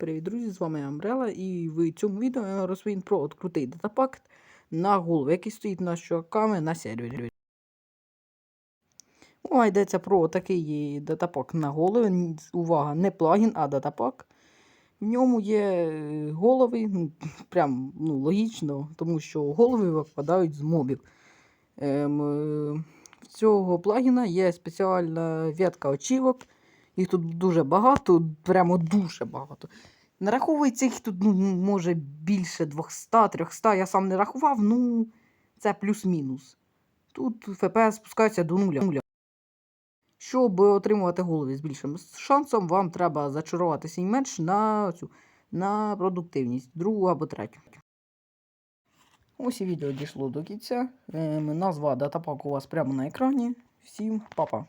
Привіт, друзі! З вами Амбрела, і в цьому відео я розповім про от крутий датапакт на голову, який стоїть на чуваками на сервері. Мова йдеться про такий датапак на голови. Увага, не плагін, а датапак. В ньому є е, голови, ну, прям ну, логічно, тому що голови випадають з мобів. Ем, е, в цього плагіна є спеціальна ветка очівок. Їх тут дуже багато, прямо дуже багато. Нараховується їх тут, ну, може, більше 200-300. Я сам не рахував, ну це плюс-мінус. Тут ФПС спускається до нуля. Щоб отримувати голови з більшим шансом, вам треба зачарувати свій меч на цю на продуктивність, другу або третю. Ось і відео дійшло до кінця. Ем, назва датапаку у вас прямо на екрані. Всім па-па.